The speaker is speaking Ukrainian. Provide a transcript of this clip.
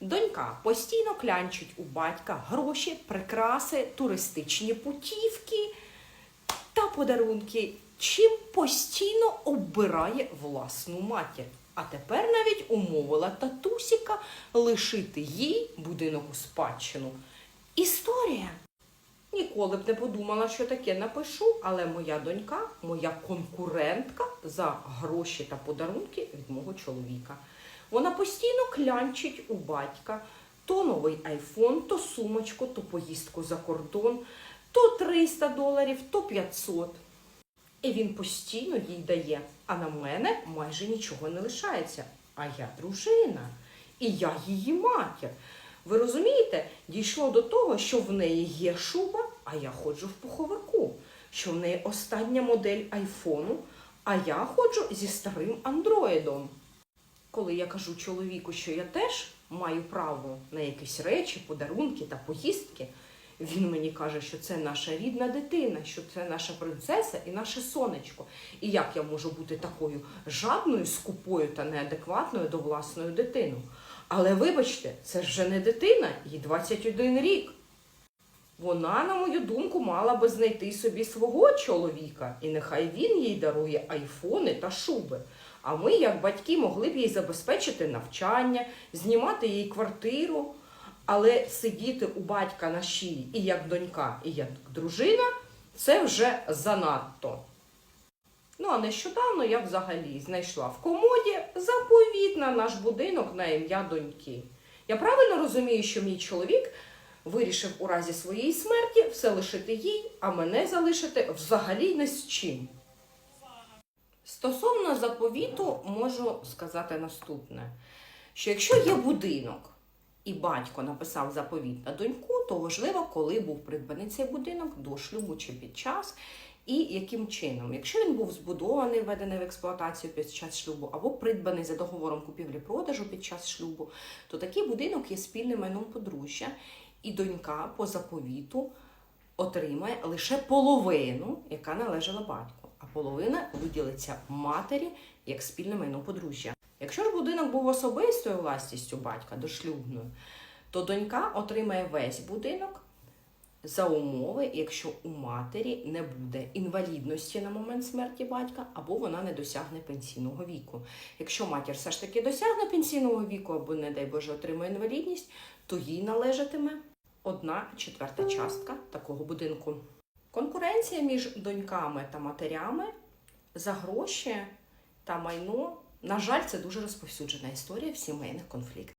Донька постійно клянчить у батька гроші, прикраси, туристичні путівки та подарунки, чим постійно оббирає власну матір. А тепер навіть умовила татусіка лишити їй будинок у спадщину. Історія. Ніколи б не подумала, що таке напишу, але моя донька, моя конкурентка за гроші та подарунки від мого чоловіка. Вона постійно клянчить у батька то новий айфон, то сумочку, то поїздку за кордон, то 300 доларів, то 500. І він постійно їй дає. А на мене майже нічого не лишається. А я дружина, і я її матір. Ви розумієте, дійшло до того, що в неї є шуба, а я ходжу в пуховику, що в неї остання модель айфону, а я ходжу зі старим андроїдом. Коли я кажу чоловіку, що я теж маю право на якісь речі, подарунки та поїздки, він мені каже, що це наша рідна дитина, що це наша принцеса і наше сонечко. І як я можу бути такою жадною, скупою та неадекватною до власної дитини? Але вибачте, це вже не дитина, їй 21 рік. Вона, на мою думку, мала би знайти собі свого чоловіка, і нехай він їй дарує айфони та шуби. А ми, як батьки, могли б їй забезпечити навчання, знімати їй квартиру, але сидіти у батька на шиї і як донька, і як дружина це вже занадто. Ну, а нещодавно я взагалі знайшла в комоді заповіт на наш будинок на ім'я доньки. Я правильно розумію, що мій чоловік вирішив у разі своєї смерті все лишити їй, а мене залишити взагалі не з чим. Стосовно заповіту можу сказати наступне: що якщо є будинок, і батько написав заповіт на доньку, то важливо, коли був придбаний цей будинок до шлюбу чи під час, і яким чином. Якщо він був збудований, введений в експлуатацію під час шлюбу, або придбаний за договором купівлі-продажу під час шлюбу, то такий будинок є спільним майном подружжя, і донька по заповіту отримає лише половину, яка належала батьку, а половина виділиться матері як спільне майно подружжя. Якщо ж будинок був особистою власністю батька дошлюбною, то донька отримає весь будинок за умови, якщо у матері не буде інвалідності на момент смерті батька, або вона не досягне пенсійного віку. Якщо матір все ж таки досягне пенсійного віку, або, не дай Боже, отримає інвалідність, то їй належатиме одна четверта частка такого будинку. Конкуренція між доньками та матерями за гроші та майно. На жаль, це дуже розповсюджена історія в сімейних конфліктах.